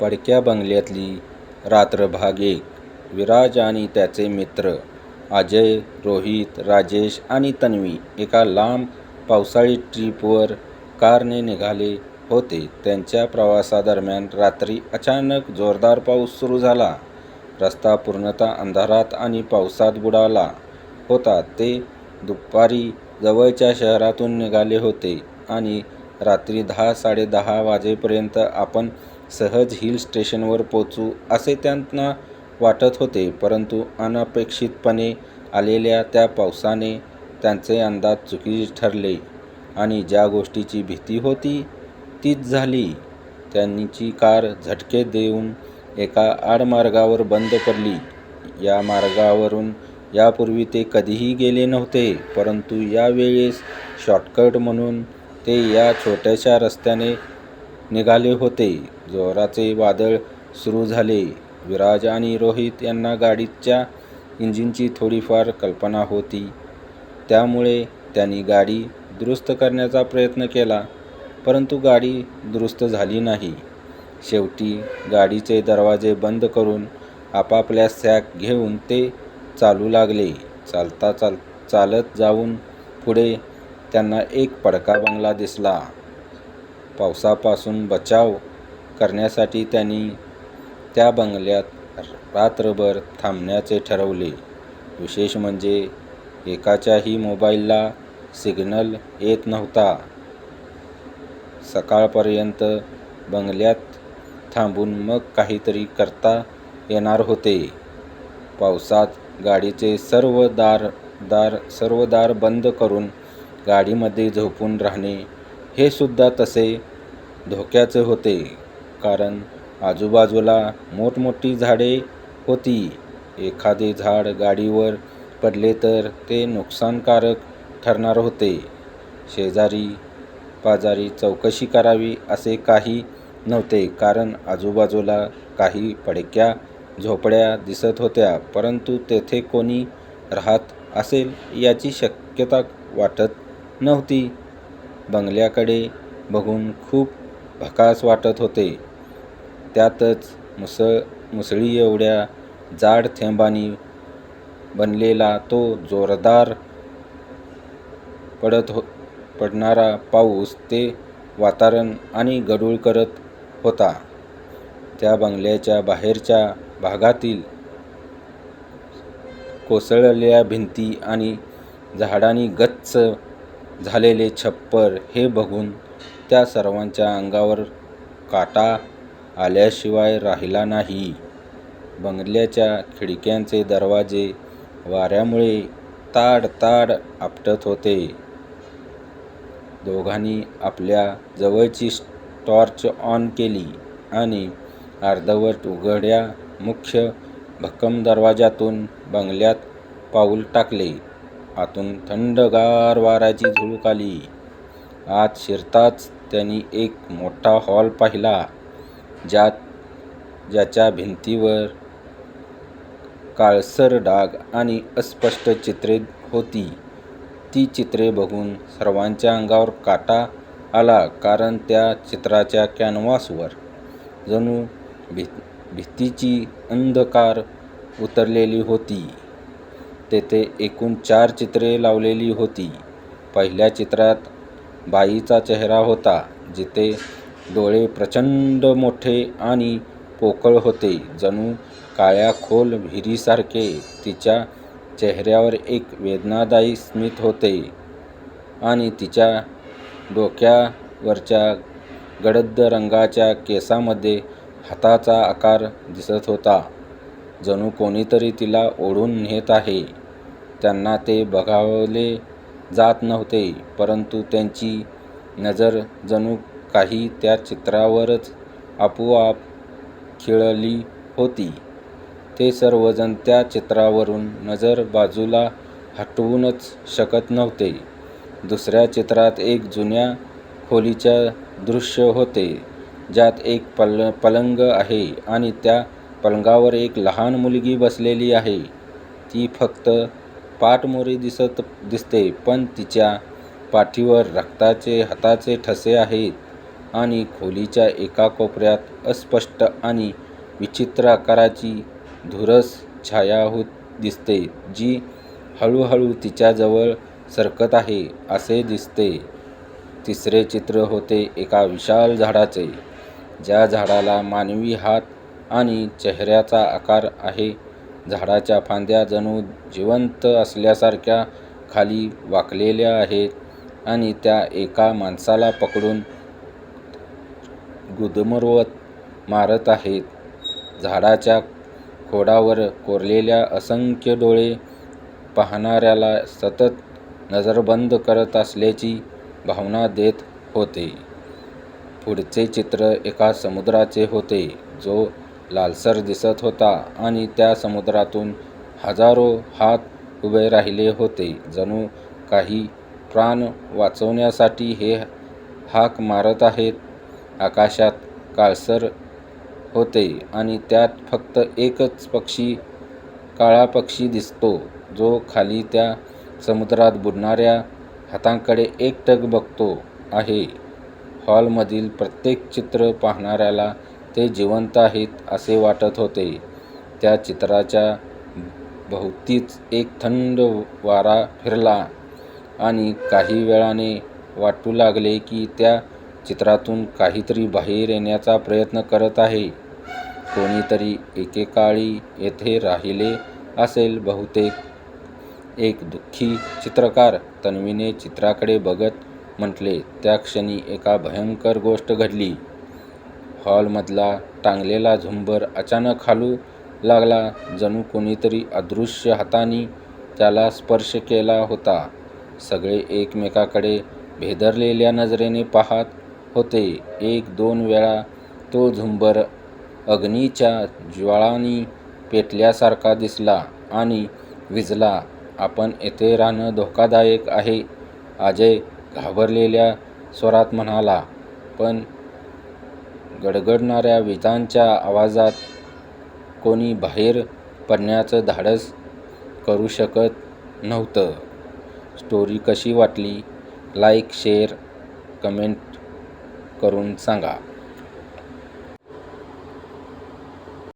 पडक्या बंगल्यातली रात्र भाग एक. विराज आणि त्याचे मित्र अजय रोहित राजेश आणि तन्वी एका लांब पावसाळी ट्रीपवर कारने निघाले होते. त्यांच्या प्रवासादरम्यान रात्री अचानक जोरदार पाऊस सुरू झाला. रस्ता पूर्णतः अंधारात आणि पावसात बुडाला होता. ते दुपारी जवळच्या शहरातून निघाले होते आणि रात्री दहा साडेदहा वाजेपर्यंत आपण सहज हिल स्टेशनवर पोचू असे त्यांना वाटत होते परंतु अनपेक्षितपणे आलेल्या त्या पावसाने त्यांचे अंदाज चुकीचे ठरले आणि ज्या गोष्टीची भीती होती तीच झाली. त्यांची कार झटके देऊन एका आडमार्गावर बंद पडली. या मार्गावरून यापूर्वी ते कधीही गेले नव्हते परंतु यावेळेस शॉर्टकट म्हणून ते या छोट्याशा रस्त्याने निघाले होते. जोराचे वादळ सुरू झाले. विराज आणि रोहित यांना गाडीच्या इंजिनची थोडीफार कल्पना होती. त्यामुळे त्यांनी गाडी दुरुस्त करण्याचा प्रयत्न केला परंतु गाडी दुरुस्त झाली नाही. शेवटी गाडीचे दरवाजे बंद करून आपापल्या सॅक घेऊन ते चालू लागले. चालता चाल चालत जाऊन पुढे त्यांना एक पडका बंगला दिसला. पावसापासून बचाव करण्यासाठी त्यांनी त्या बंगल्यात रात्रभर थांबण्याचे ठरवले. विशेष म्हणजे एकाच्याही मोबाईलला सिग्नल येत नव्हता. सकाळपर्यंत बंगल्यात थांबून मग काहीतरी करता येणार होते. पावसात गाडीचे सर्व दार दार सर्व दार बंद करून गाडीमध्ये झोपून राहणे हे सुद्धा तसे धोक्याचे होते. कारण आजूबाजूला मोठमोठी झाडे होती. एखादे झाड गाडीवर पडले तर ते नुकसानकारक ठरणार होते. शेजारी पाजारी चौकशी करावी असे काही नव्हते. कारण आजूबाजूला काही पडक्या झोपड्या दिसत होत्या. परंतु तेथे कोणी राहत असेल याची शक्यता वाटत नव्हती. बंगल्याकडे बघून खूप भकास वाटत होते. त्यातच मुसळ मुसळी एवढ्या जाड थेंबानी बनलेला तो जोरदार पडत हो पडणारा पाऊस ते वातावरण आणि गढूळ करत होता. त्या बंगल्याच्या बाहेरच्या भागातील कोसळलेल्या भिंती आणि झाडांनी गच्च झालेले छप्पर हे बघून त्या सर्वांच्या अंगावर काटा आल्याशिवाय राहिला नाही. बंगल्याच्या खिडक्यांचे दरवाजे वाऱ्यामुळे ताड ताड आपटत होते. दोघांनी आपल्या जवळची टॉर्च ऑन केली आणि अर्धवट उघड्या मुख्य भक्कम दरवाजातून बंगल्यात पाऊल टाकले. आतून थंडगार वाऱ्याची झुळूक आली. आत शिरताच त्यांनी एक मोठा हॉल पाहिला ज्यात ज्याच्या भिंतीवर काळसर डाग आणि अस्पष्ट चित्रे होती. ती चित्रे बघून सर्वांच्या अंगावर काटा आला कारण त्या चित्राच्या कॅनव्हासवर जणू भी भीतीची अंधकार उतरलेली होती. तेथे एकूण चार चित्रे लावलेली होती. पहिल्या चित्रात बाईचा चेहरा होता जिथे डोळे प्रचंड मोठे आणि पोकळ होते. जणू काळ्या खोल विहिरीसारखे तिच्या चेहऱ्यावर एक वेदनादायी स्मित होते आणि तिच्या डोक्यावरच्या गडद रंगाच्या केसामध्ये हाताचा आकार दिसत होता. जणू कोणीतरी तिला ओढून नेत आहे. त्यांना ते बघावले जात नव्हते परंतु त्यांची नजर जणू काही त्या चित्रावरच आपोआप खिळली होती. ते सर्वजण त्या चित्रावरून नजर बाजूला हटवूनच शकत नव्हते. दुसऱ्या चित्रात एक जुन्या खोलीचे दृश्य होते ज्यात एक पल पलंग आहे आणि त्या पलंगावर एक लहान मुलगी बसलेली आहे. ती फक्त पाठमोरी दिसत दिसते पण तिच्या पाठीवर रक्ताचे हाताचे ठसे आहेत आणि खोलीच्या एका कोपऱ्यात अस्पष्ट आणि विचित्र आकाराची धुरस छाया होत दिसते जी हळूहळू तिच्याजवळ सरकत आहे असे दिसते. तिसरे चित्र होते एका विशाल झाडाचे, ज्या झाडाला मानवी हात आणि चेहऱ्याचा आकार आहे. झाडाच्या फांद्या जणू जिवंत असल्यासारख्या खाली वाकलेल्या आहेत आणि त्या एका माणसाला पकडून गुदमरवत मारत आहेत. झाडाच्या खोडावर कोरलेल्या असंख्य डोळे पाहणाऱ्याला सतत नजरबंद करत असल्याची भावना देत होते. पुढचे चित्र एका समुद्राचे होते, जो लालसर दिसत होता आणि त्या समुद्रातून हजारो हात उभे राहिले होते, जणू काही प्राण वाचवण्यासाठी हे हाक मारत आहेत. आकाशात काळसर होते आणि त्यात फक्त एकच पक्षी, काळा पक्षी दिसतो, जो खाली त्या समुद्रात बुडणाऱ्या हातांकडे एकटक बघतो आहे. हॉलमधील प्रत्येक चित्र पाहणाऱ्याला ते जिवंत आहेत असे वाटत होते. त्या चित्राच्या भोवतीच एक थंड वारा फिरला आणि काही वेळाने वाटू लागले की त्या चित्रातून काहीतरी बाहेर येण्याचा प्रयत्न करत आहे. कोणीतरी एकेकाळी येथे राहिले असेल बहुतेक एक दुःखी चित्रकार, तन्वीने चित्राकडे बघत म्हटले. त्या क्षणी एका भयंकर गोष्ट घडली. हॉलमधला टांगलेला झुंबर अचानक हालू लागला, जणू कोणीतरी अदृश्य हातानी त्याला स्पर्श केला होता. सगळे एकमेकांकडे भेदरलेल्या नजरेने पाहत होते. एक-दोन वेळा तो झुंबर अग्नीच्या ज्वाळांनी पेटल्यासारखा दिसला आणि विझला. "आपण येथे राहणं धोकादायक आहे," अजय घाबरलेल्या स्वरात म्हणाला, पण गडगडणाऱ्या विजांच्या आवाजात कोणी बाहेर पडण्याचं धाडस करू शकत नव्हतं. स्टोरी कशी वाटली? लाईक, शेअर, कमेंट करून सांगा.